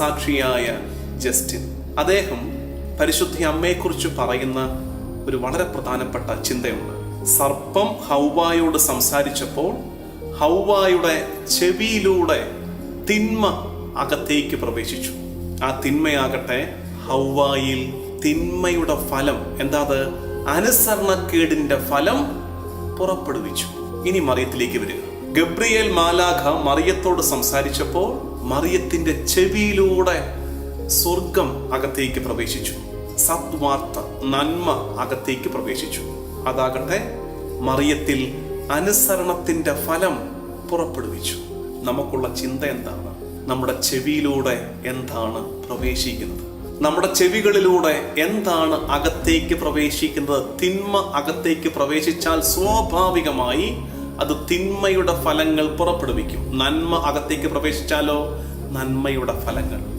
സാക്ഷിയായ Justin. അദ്ദേഹം പരിശുദ്ധി അമ്മയെക്കുറിച്ച് പറയുന്ന ഒരു വളരെ പ്രധാനപ്പെട്ട ചിന്തയുണ്ട്. സർപ്പം ഹൗവായോട് സംസാരിച്ചപ്പോൾ ഹൗവായുടെ ചെവിയിലൂടെ തിന്മ അകത്തേക്ക് പ്രവേശിച്ചു. ആ തിന്മയാകട്ടെ ഹൗവായിൽ തിന്മയുടെ ഫലം എന്താ അത്? അനുസരണക്കേടിന്റെ ഫലം പുറപ്പെടുവിച്ചു. ഇനി മറിയത്തിലേക്ക് വരിക. ഗബ്രിയേൽ മാലാഖ മറിയത്തോട് സംസാരിച്ചപ്പോൾ മറിയത്തിന്റെ ചെവിയിലൂടെ സ്വർഗം അകത്തേക്ക് പ്രവേശിച്ചു. സദ്വാർത്ത നന്മ അകത്തേക്ക് പ്രവേശിച്ചു. അതാകട്ടെ മറിയത്തിൽ അനുസരണത്തിന്റെ ഫലം പുറപ്പെടുവിച്ചു. നമുക്കുള്ള ചിന്ത എന്താണ്? നമ്മുടെ ചെവിയിലൂടെ എന്താണ് പ്രവേശിക്കുന്നത്? നമ്മുടെ ചെവികളിലൂടെ എന്താണ് അകത്തേക്ക് പ്രവേശിക്കുന്നത്? തിന്മ അകത്തേക്ക് പ്രവേശിച്ചാൽ സ്വാഭാവികമായി അത് തിന്മയുടെ ഫലങ്ങൾ പുറപ്പെടുവിക്കും. നന്മ അകത്തേക്ക് പ്രവേശിച്ചാലോ? നന്മയുടെ ഫലങ്ങൾ.